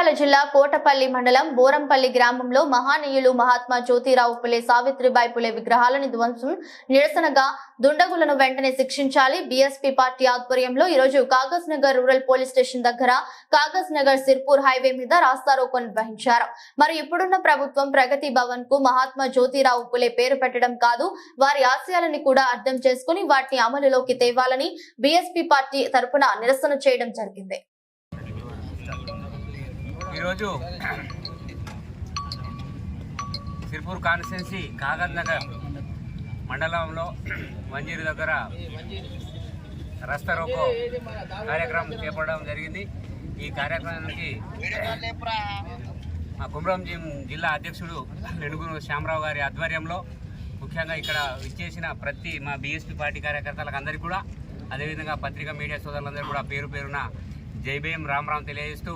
జగిత్యాల జిల్లా కోటపల్లి మండలం బోరంపల్లి గ్రామంలో మహానీయులు మహాత్మా జ్యోతిరావు పులే సావిత్రిబాయి పులే విగ్రహాలను ధ్వంసం నిరసనగా దుండగులను వెంటనే శిక్షించాలి. బీఎస్పీ పార్టీ ఆధ్వర్యంలో ఈరోజు Kagaznagar rural police station దగ్గర కాగజ్ నగర్ సిర్పూర్ హైవే మీద రాస్తారోకో నిర్వహించారు. మరి ఇప్పుడున్న ప్రభుత్వం ప్రగతి భవన్కు మహాత్మా జ్యోతిరావు పులే పేరు పెట్టడం కాదు వారి ఆశయాలని కూడా అర్థం చేసుకుని వాటిని అమలులోకి తేవాలని బీఎస్పీ పార్టీ తరపున నిరసన చేయడం జరిగింది. ఈరోజు సిర్పూర్ కాన్స్టిట్యున్సీ కాగజ్ నగర్ మండలంలో మంజీరు దగ్గర రస్తా రోకో కార్యక్రమం చేపట్టడం జరిగింది. ఈ కార్యక్రమానికి మా కుమరం జిల్లా అధ్యక్షుడు నెడుగురు శ్యామరావు గారి ఆధ్వర్యంలో ముఖ్యంగా ఇక్కడ ఇచ్చేసిన ప్రతి మా బీఎస్పీ పార్టీ కార్యకర్తలకు అందరికీ కూడా అదేవిధంగా పత్రికా మీడియా సోదరులందరూ కూడా పేరు పేరున జై భీం రామ్ రామ్ తెలియజేస్తూ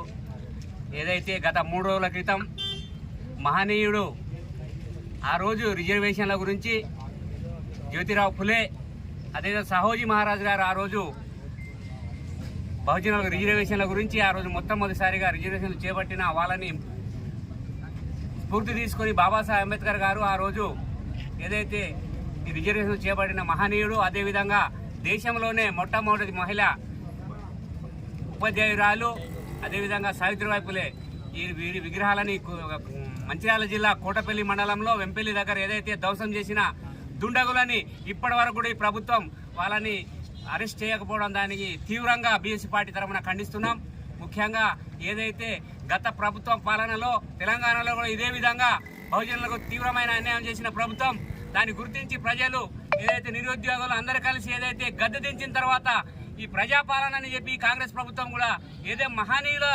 ఏదైతే గత మూడు రోజుల క్రితం మహనీయుడు ఆ రోజు రిజర్వేషన్ల గురించి జ్యోతిరావు ఫులే అదేవిధంగా సహోజీ మహారాజ్ గారు ఆ రోజు బహుజన రిజర్వేషన్ల గురించి ఆ రోజు మొట్టమొదటిసారిగా రిజర్వేషన్లు చేపట్టిన వాళ్ళని స్ఫూర్తి తీసుకొని బాబాసాహెబ్ అంబేద్కర్ గారు ఆ రోజు ఏదైతే ఈ రిజర్వేషన్ చేపట్టిన మహనీయుడు అదేవిధంగా దేశంలోనే మొట్టమొదటి మహిళ ఉపాధ్యాయురాలు అదేవిధంగా సావిత్రిబాయి పులే ఈ వీరి విగ్రహాలని మంచిర్యాల జిల్లా కోటపల్లి మండలంలో వెంపల్లి దగ్గర ఏదైతే ధ్వంసం చేసిన దుండగులని ఇప్పటి వరకు కూడా ఈ ప్రభుత్వం వాళ్ళని అరెస్ట్ చేయకపోవడం దానికి తీవ్రంగా బీఎస్సీ పార్టీ తరఫున ఖండిస్తున్నాం. ముఖ్యంగా ఏదైతే గత ప్రభుత్వం పాలనలో తెలంగాణలో కూడా ఇదే విధంగా బహుజనులకు తీవ్రమైన అన్యాయం చేసిన ప్రభుత్వం దాన్ని గుర్తించి ప్రజలు ఏదైతే నిరుద్యోగులు అందరూ కలిసి ఏదైతే గద్దె దించిన తర్వాత ఈ ప్రజాపాలన అని చెప్పి కాంగ్రెస్ ప్రభుత్వం కూడా ఏదో మహనీయుల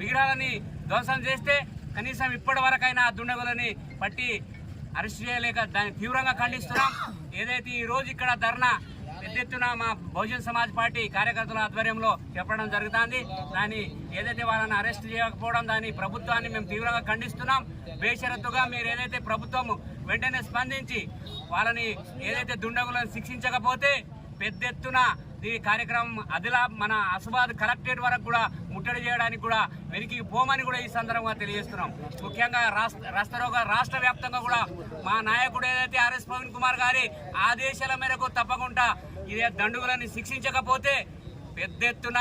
విగ్రహాలని ధ్వంసం చేస్తే కనీసం ఇప్పటి వరకైనా ఆ దుండగులని పట్టి అరెస్ట్ చేయలేక దాన్ని తీవ్రంగా ఖండిస్తున్నాం. ఏదైతే ఈ రోజు ఇక్కడ ధర్నా పెద్ద ఎత్తున మా బహుజన్ సమాజ్ పార్టీ కార్యకర్తల ఆధ్వర్యంలో చెప్పడం జరుగుతుంది. దాన్ని ఏదైతే వాళ్ళని అరెస్ట్ చేయకపోవడం దాని ప్రభుత్వాన్ని మేము తీవ్రంగా ఖండిస్తున్నాం. బేషరత్తుగా మీరు ఏదైతే ప్రభుత్వం వెంటనే స్పందించి వాళ్ళని ఏదైతే దుండగులను శిక్షించకపోతే పెద్ద ఎత్తున ఈ కార్యక్రమం అదిలా మన అసబాద్ కలెక్టరేట్ వరకు కూడా ముట్టడి చేయడానికి కూడా వెలికి పోమని కూడా ఈ సందర్భంగా తెలియజేస్తున్నాం. ముఖ్యంగా రాష్ట్ర రాష్ట్ర వ్యాప్తంగా కూడా మా నాయకుడు ఏదైతే ఆర్ఎస్ ప్రవీణ్ కుమార్ గారి ఆదేశాల మేరకు తప్పకుండా ఇదే దండుగులని శిక్షించకపోతే పెద్ద ఎత్తున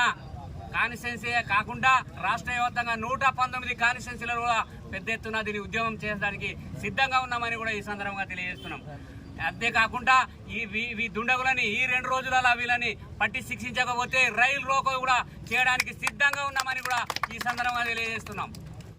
కాన్స్టిట్యున్సీ కాకుండా రాష్ట్ర వ్యాప్తంగా నూట పంతొమ్మిది కాన్స్టిట్యున్సీలో కూడా పెద్ద ఎత్తున దీన్ని ఉద్యమం చేయడానికి సిద్ధంగా ఉన్నామని కూడా ఈ సందర్భంగా తెలియజేస్తున్నాం. అంతేకాకుండా ఈ ఈ దుండగులని ఈ రెండు రోజులలో వీళ్ళని పట్టి శిక్షించకపోతే రైలు రోకో కూడా చేయడానికి సిద్ధంగా ఉన్నామని కూడా ఈ సందర్భంగా తెలియజేస్తున్నాం.